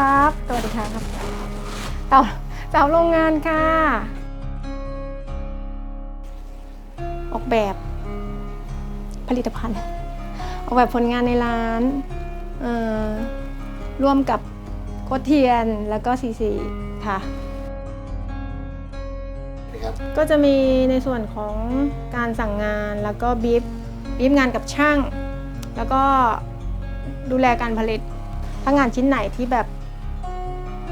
ครับ สวัสดีค่ะครับเต่าเต่าโรงงานค่ะ ออกแบบผลิตภัณฑ์ ออกแบบผลงานในร้านเอ่อร่วมกับโคชเทียนแล้วก็ซีซีค่ะนะครับก็จะมีในส่วนของการสั่งงานแล้วก็บีฟบีฟงานกับช่าง แล้วก็ดูแลการผลิตถ้างานชิ้นไหนที่แบบ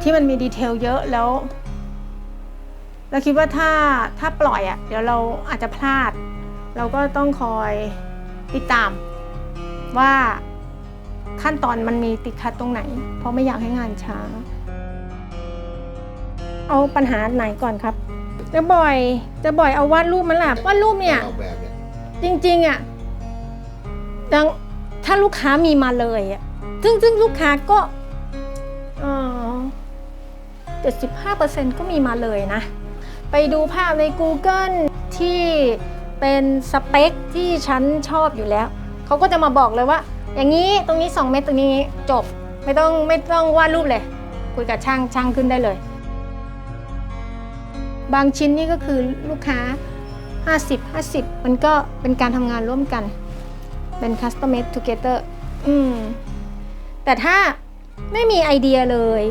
ที่มันมีดีเทลเยอะแล้วเราคิดว่าถ้าถ้าปล่อยอะ่ะ เดี๋ยวเราอาจจะพลาด เราก็ต้องคอยติดตาม ว่าขั้นตอนมันมีติดขัดตรงไหน เพราะไม่อยากให้งานช้า เอาปัญหาไหนก่อนครับ จะบ่อยจะบ่อยเอาวาดรูปมันแหละวาดรูปเนี่ยการออกแบบเนี่ยจริงๆอะดังถ้าลูกค้ามีมาเลยอะซึ่งซึ่งลูกค้าก็ เจ็ดสิบห้าเปอร์เซ็นก็มีมาเลยนะ ไปดูภาพใน Google ที่เป็นสเปคที่ฉันชอบอยู่แล้ว เขาก็จะมาบอกเลยว่า อย่างนี้ตรงนี้ 2 เมตรตรงนี้จบ ไม่ต้องไม่ต้องวาดรูปเลย คุยกับช่างช่างขึ้นได้เลย บางชิ้นนี่ก็คือลูกค้า 50 50 มันก็เป็นการทำงานร่วมกัน เป็น custom made together อืมแต่ถ้าไม่มีไอเดียเลย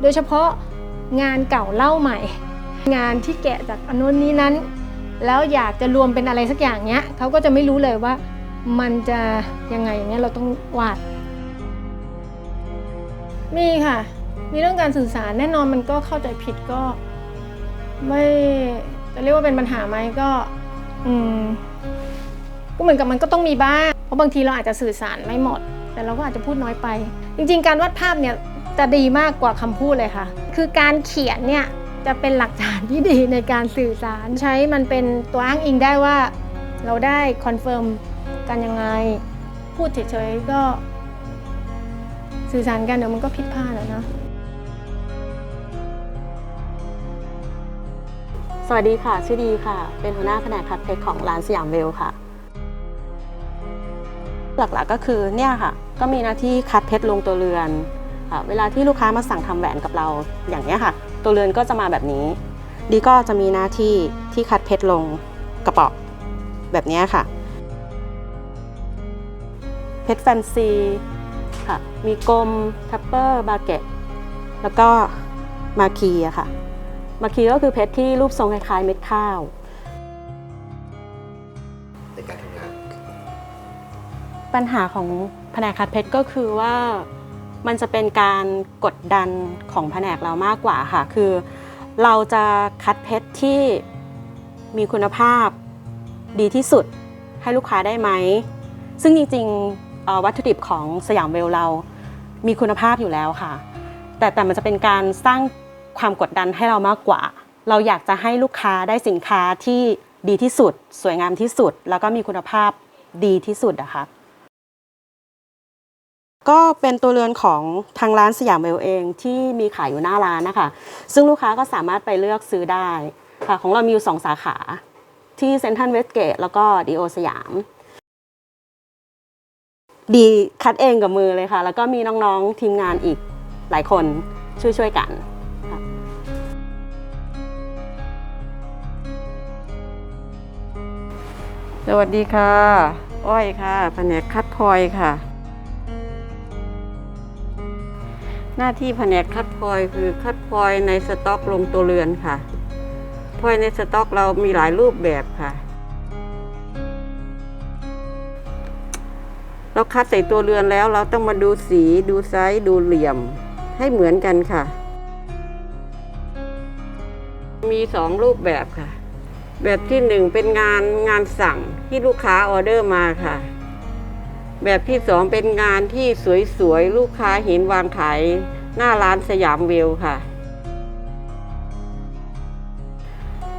โดยเฉพาะ งานเก่าเล่าใหม่ งานที่แกะจากอนุนนี้นั้น แล้วอยากจะรวมเป็นอะไรสักอย่างเนี้ยเขาก็จะไม่รู้เลยว่ามันจะยังไงอย่างเงี้ยเราต้องวาด มีค่ะ มีเรื่องการสื่อสารแน่นอนมันก็เข้าใจผิดก็ ไม่จะเรียกว่าเป็นปัญหาไหมก็อืมก็เหมือนกับมันก็ต้องมีบ้าง เพราะบางทีเราอาจจะสื่อสารไม่หมด แต่เราก็อาจจะพูดน้อยไป จริง ๆ การวาดภาพเนี่ย จะดีมากกว่าคำพูดเลยค่ะ คือการเขียนเนี่ยจะเป็นหลักฐานที่ดีในการสื่อสารใช้มันเป็นตัวอ้างอิงได้ว่า เราได้คอนเฟิร์มกันยังไง พูดเฉยๆก็ สื่อสารกันเดี๋ยวมันก็ผิดพลาดอะนะสวัสดีค่ะ ชื่อดีค่ะ เป็นหัวหน้าแผนกคัดเพชรของร้านสยามเวลค่ะ หลักๆก็คือเนี่ยค่ะ ก็มีหน้าที่คัดเพชรลงตัวเรือน ค่ะ เวลาที่ลูกค้ามาสั่งทำแหวนกับเราอย่างเนี้ยค่ะ ตัวเรือนก็จะมาแบบนี้ ดีก็จะมีหน้าที่ที่คัดเพชรลงกระเป๋อแบบเนี้ยค่ะ เพชรแฟนซีค่ะ มีกลมทัปเปอร์บาเกตแล้วก็มาคีอะค่ะ มาคีก็คือเพชรที่รูปทรงคล้ายๆเม็ดข้าวในการทำงาน ปัญหาของแผนกคัดเพชรก็คือว่า มันจะเป็นการกดดันของแผนกเรามากกว่าค่ะ คือเราจะคัดเพชรที่มีคุณภาพดีที่สุดให้ลูกค้าได้ไหม ซึ่งจริงๆวัตถุดิบของสยามเวลเรามีคุณภาพอยู่แล้วค่ะ แต่แต่มันจะเป็นการสร้างความกดดันให้เรามากกว่า เราอยากจะให้ลูกค้าได้สินค้าที่ดีที่สุด สวยงามที่สุด แล้วก็มีคุณภาพดีที่สุดอะค่ะ ก็เป็นตัวเรือนของทางร้านสยามเวลเองที่มีขายอยู่หน้าร้านนะคะ ซึ่งลูกค้าก็สามารถไปเลือกซื้อได้ค่ะของเรามีอยู่สองสาขา ที่เซ็นทรัลเวสเกตแล้วก็ดีโอสยาม ดีคัดเองกับมือเลยค่ะ แล้วก็มีน้องๆทีมงานอีกหลายคนช่วยๆกันสวัสดีค่ะ อ้อยค่ะแผนกคัดพลอยค่ะ หน้าที่แผนกคัดพลอยคือคัดพลอยในสต็อกลงตัวเรือนค่ะพลอยในสต็อกเรามีหลายรูปแบบค่ะ เราคัดใส่ตัวเรือนแล้วเราต้องมาดูสีดูไซส์ดูเหลี่ยมให้เหมือนกันค่ะ มีสองรูปแบบค่ะ แบบที่หนึ่งเป็นงานงานสั่งที่ลูกค้าออเดอร์มาค่ะ แบบที่สองเป็นงานที่สวยๆ ลูกค้าเห็นวางขายหน้าร้านสยามเวลค่ะ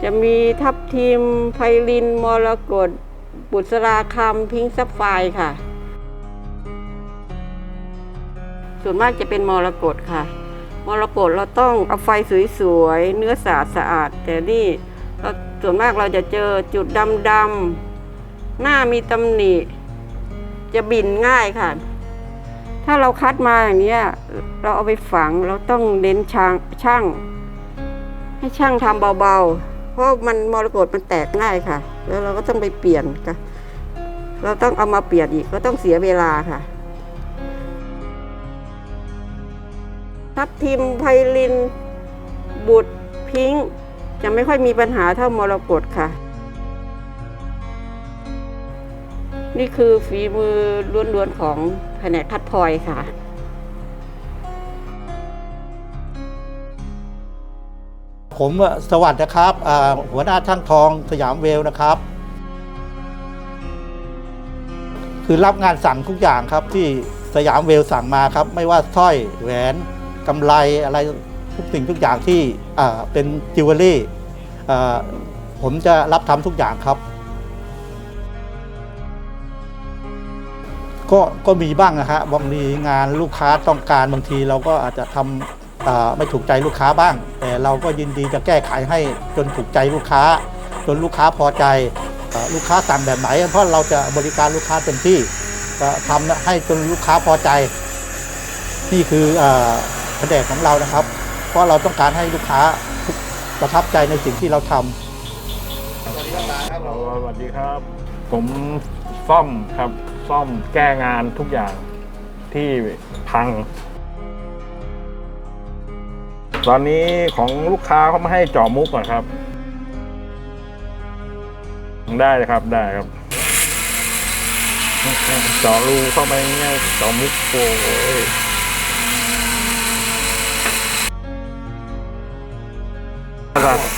จะมีทับทิมไพลินมรกตบุษราคำพิงซับไฟค่ะ ส่วนมากจะเป็นมรกตค่ะ มรกตเราต้องเอาไฟสวยๆ เนื้อสะอาดสะอาด แต่นี่ส่วนมากเราจะเจอจุดดำๆหน้ามีตำหนิ จะบินง่ายค่ะ ถ้าเราคัดมาอย่างเนี้ยเราเอาไปฝังเราต้องเน้นช่างช่าง ให้ช่างทำเบาๆ เพราะมันมรกตมันแตกง่ายค่ะ แล้วเราก็ต้องไปเปลี่ยนค่ะ เราต้องเอามาเปลี่ยนอีกก็ต้องเสียเวลาค่ะทับทิมไพลิน บุตรพิงค์จะไม่ค่อยมีปัญหาเท่ามรกตค่ะ นี่คือฝีมือล้วนๆของแผนกคัดพลอยค่ะผมสวัสดีครับ หัวหน้าช่างทองสยามเวลนะครับ คือรับงานสั่งทุกอย่างครับที่สยามเวลสั่งมาครับ ไม่ว่าสร้อยแหวนกำไรอะไรทุกสิ่งทุกอย่างที่เป็นจิวเวลรี่ผมจะรับทำทุกอย่างครับ ก็ก็มีบ้างนะฮะบางทีงานลูกค้าต้องการบางทีเราก็อาจจะทำอ่าไม่ถูกใจลูกค้าบ้าง แต่เราก็ยินดีจะแก้ไขให้จนถูกใจลูกค้า จนลูกค้าพอใจอลูกค้าสั่งแบบไหน เพราะเราจะบริการลูกค้าเต็มที่ทำให้จนลูกค้าพอใจ นี่คืออแผนกของเรานะครับ เพราะเราต้องการให้ลูกค้าประทับใจในสิ่งที่เราทำสวัสดีครับ ผมสวัสดีครับผมซ่อมครับ ซ่อมแก้งานทุกอย่างที่พัง ตอนนี้ของลูกค้าเขามาให้เจาะมุกก่อนครับ ได้เลยครับได้ครับเจาะรูเข้าไปง่ายๆเจาะมุกโอ้ย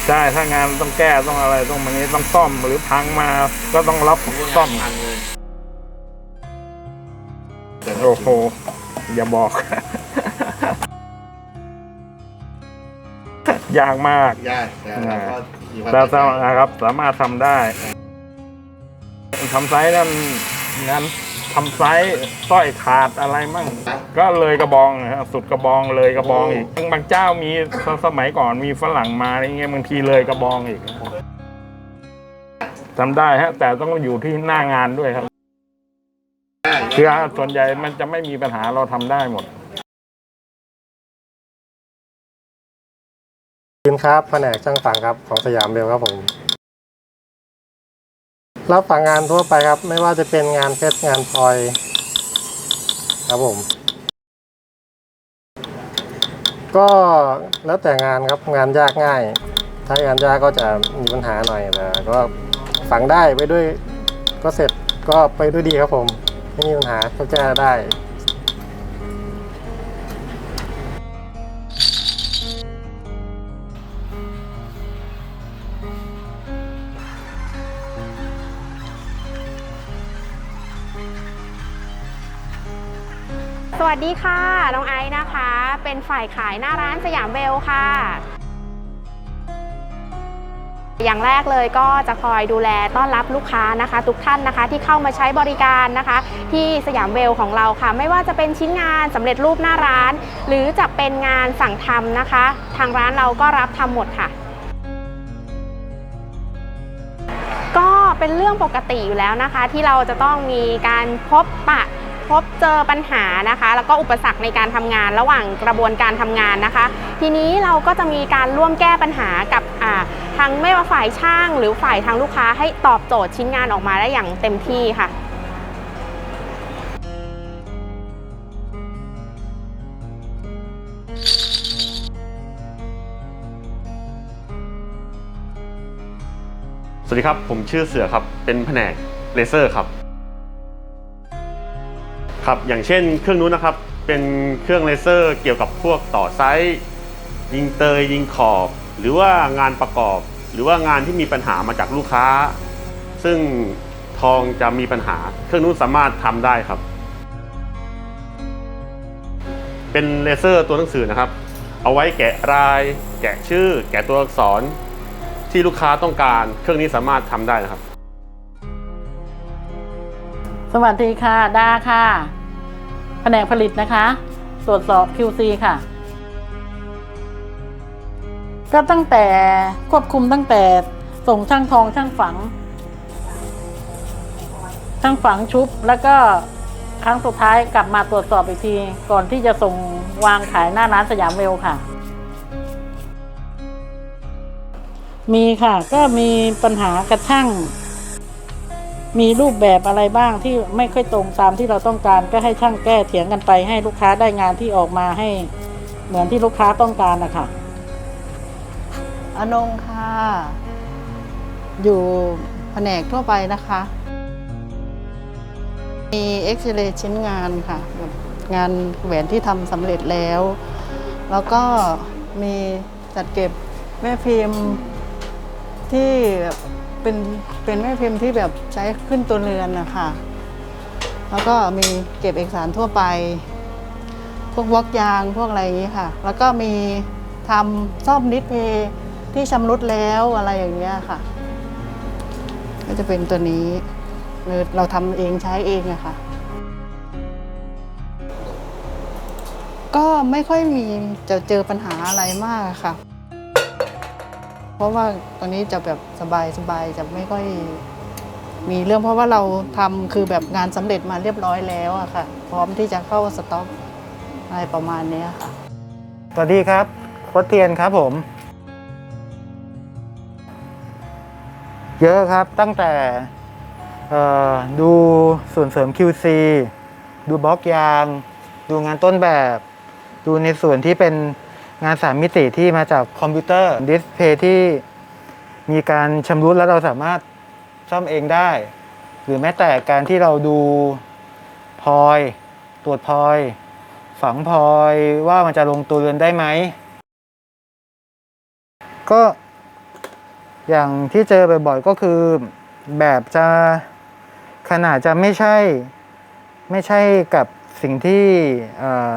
ใช่ถ้างานต้องแก้ต้องอะไรต้องมันนี้ต้องซ่อมหรือพังมาก็ต้องรับซ่อมพันเลย อ้โห อย่าบอก ยากมากยากแต่เราก็มีความแต่ตั้งใจนะครับ สามารถทำได้ทำไซส์นั่นงานทำไซส์สร้อยขาดอะไรมั่ง ก็เลยกระบองนะครับสุดกระบองเลยกระบองอีกบางเจ้ามีสสมัยก่อนมีฝรั่งมาอะไรเงี้ยบางทีเลยกระบองอีกทำได้ฮะ แต่ต้องอยู่ที่หน้างานด้วยครับ คือส่วนใหญ่มันจะไม่มีปัญหาเราทำได้หมดยินครับแผนกช่างฝังครับของสยามเบลครับผม รับฝังงานทั่วไปครับ ไม่ว่าจะเป็นงานเพชรงานพลอย ครับผม ก็แล้วแต่งานครับงานยากง่าย ถ้างานยากก็จะมีปัญหาหน่อยแต่ก็ฝังได้ไปด้วยก็เสร็จก็ไปด้วยดีครับผม ไม่มีปัญหาก็แก้ได้สวัสดีค่ะ น้องไอซ์นะคะ เป็นฝ่ายขายหน้าร้านสยามเวลค่ะ อย่างแรกเลยก็จะคอยดูแลต้อนรับลูกค้านะคะ ทุกท่านนะคะที่เข้ามาใช้บริการนะคะ ที่สยามเวลของเราค่ะ ไม่ว่าจะเป็นชิ้นงานสำเร็จรูปหน้าร้าน หรือจะเป็นงานสั่งทำนะคะ ทางร้านเราก็รับทำหมดค่ะก็เป็นเรื่องปกติอยู่แล้วนะคะ ที่เราจะต้องมีการพบปะ พบเจอปัญหานะคะ แล้วก็อุปสรรคในการทำงานระหว่างกระบวนการทำงานนะคะ ทีนี้เราก็จะมีการร่วมแก้ปัญหากับทางไม่ว่าฝ่ายช่าง หรือฝ่ายทางลูกค้าให้ตอบโจทย์ชิ้นงานออกมาได้อย่างเต็มที่ค่ะสวัสดีครับ ผมชื่อเสือครับ เป็นแผนกเลเซอร์ครับ ครับอย่างเช่นเครื่องนู้นนะครับเป็นเครื่องเลเซอร์เกี่ยวกับพวกต่อไซส์ยิงเตยยิงขอบ หรือว่างานประกอบ หรือว่างานที่มีปัญหามาจากลูกค้า ซึ่งทองจะมีปัญหา เครื่องนู้นสามารถทำได้ครับ เป็นเลเซอร์ตัวหนังสือนะครับ เอาไว้แกะราย แกะชื่อ แกะตัวอักษร ที่ลูกค้าต้องการ เครื่องนี้สามารถทำได้นะครับ สวัสดีค่ะ ดาค่ะ นกผลิตนะคะ ตรวจสอบ QC ค่ะ ก็ตั้งแต่ควบคุมตั้งแต่ส่งช่างทองช่างฝัง ช่างฝังชุบแล้วก็คครั้งสุดท้ายกลับมาตรวจสอบอีกที ก่อนที่จะส่งวางขายหน้าร้านสยามเวลค่ะ มีค่ะก็มีปัญหากระช่าง มีรูปแบบอะไรบ้างที่ไม่ค่อยตรงตามที่เราต้องการก็ให้ช่างแก้เถียงกันไปให้ลูกค้าได้งานที่ออกมาให้ เหมือนที่ลูกค้าต้องการนะคะอนงค่ะ อยู่แผนกทั่วไปนะคะ มีเอ็กซเรย์ชิ้นงานค่ะ งานแหวนที่ทำสำเร็จแล้ว แล้วก็มีจัดเก็บแม่พิมพ์ที่ เป็นเป็นแม่พิมพ์ที่แบบใช้ขึ้นตัวเรือนนะคะแล้วก็มีเก็บเอกสารทั่วไป พวกวอกยางพวกอะไรอย่างนี้ค่ะ แล้วก็มีทำซ่อมดิสเพที่ชำรุดแล้วอะไรอย่างเงี้ยค่ะ ก็จะเป็นตัวนี้เราเราทำเองใช้เองอะค่ะ ก็ไม่ค่อยมีจะเจอปัญหาอะไรมากอะค่ะ เพราะว่าตอนนี้จะแบบสบายสบายจะไม่ค่อยมีเรื่องเพราะว่าเราทำคือแบบงานสำเร็จมาเรียบร้อยแล้วอะค่ะ พร้อมที่จะเข้าสต็อกอะไรประมาณนี้ค่ะสวัสดีครับโค้ชเทียนครับผม เยอะครับตั้งแต่ดูส่วนเสริม QC ดูบล็อกยาง ดูงานต้นแบบ ดูในส่วนที่เป็น งานสามมิติที่มาจากคอมพิวเตอร์ดิสเพย์ที่มีการชำรุดแล้วเราสามารถซ่อมเองได้ หรือแม้แต่การที่เราดูพลอย ตรวจพลอย ฝังพลอยว่ามันจะลงตัวเรือนได้ไหม ก็อย่างที่เจอบ่อยๆก็คือแบบจะขนาดจะไม่ใช่ไม่ใช่กับสิ่งที่อ่อ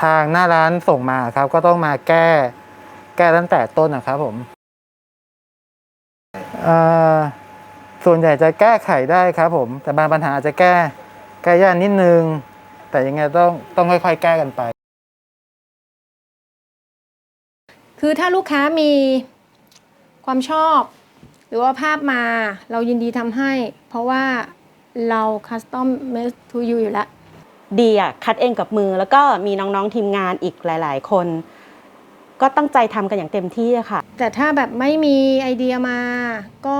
ทางหน้าร้านส่งมาครับ ก็ต้องมาแก้ แก้ตั้งแต่ต้นนะครับผมส่วนใหญ่จะแก้ไขได้ครับผม แต่บางปัญหาอาจจะแก้แก้ยากนิดนึง แต่ยังไงต้องต้องค่อยๆ แก้กันไป คือถ้าลูกค้ามีความชอบ หรือว่าภาพมาเรายินดีทำให้ เพราะว่าเราคัสตอมเมสทูยูอยู่แล้ว ดีอะคัดเองกับมือ แล้วก็มีน้องๆทีมงานอีกหลาย ๆ คน ก็ตั้งใจทำกันอย่างเต็มที่อะค่ะ แต่ถ้าแบบไม่มีไอเดียมาก็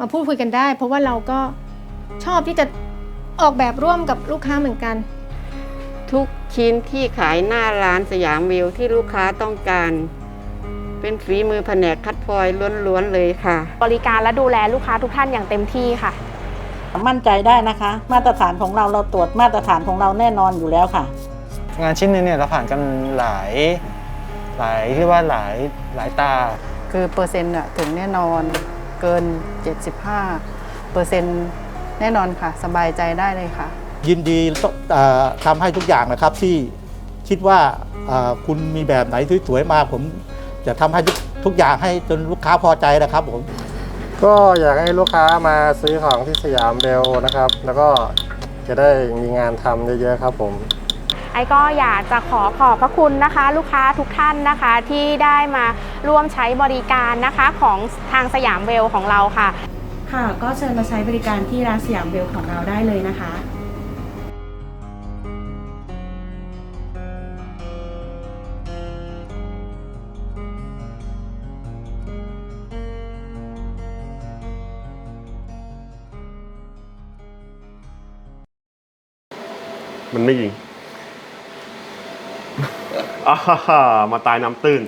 มาพูดคุยกันได้ เพราะว่าเราก็ชอบที่จะออกแบบร่วมกับลูกค้าเหมือนกัน ทุกชิ้นที่ขายหน้าร้านสยามวิวที่ลูกค้าต้องการ เป็นฝีมือแผนกคัดฟอยล์ล้วนๆเลยค่ะ บริการและดูแลลูกค้าทุกท่านอย่างเต็มที่ค่ะ มั่นใจได้นะคะ มาตรฐานของเราเราตรวจมาตรฐานของเราแน่นอนอยู่แล้วค่ะ งานชิ้นหนึงเนี่ยเราผ่านกันหลายหลายที่ว่าหลายหลายตา คือเปอร์เซ็นต์อะถึงแน่นอนเกิน 75 เปอร์เซ็นต์แน่นอนค่ะ สบายใจได้เลยค่ะ ยินดีเอ่อทำให้ทุกอย่างนะครับที่คิดว่าเอ่อคุณมีแบบไหนสวยๆมาผมจะทำให้ทุกทุกอย่างให้จนลูกค้าพอใจนะครับผม ก็อยากให้ลูกค้ามาซื้อของที่สยามเบลนะครับ แล้วก็จะได้มีงานทำเยอะๆครับผม ไอ้ก็อยากจะขอขอบพระคุณนะคะ ลูกค้าทุกท่านนะคะที่ได้มาร่วมใช้บริการนะคะของทางสยามเวลของเราค่ะ ค่ะ ก็เชิญมาใช้บริการที่ร้านสยามเวลของเราได้เลยนะคะ มันไม่ยิงอ่าฮ่าฮ่ามาตายน้ำตื้น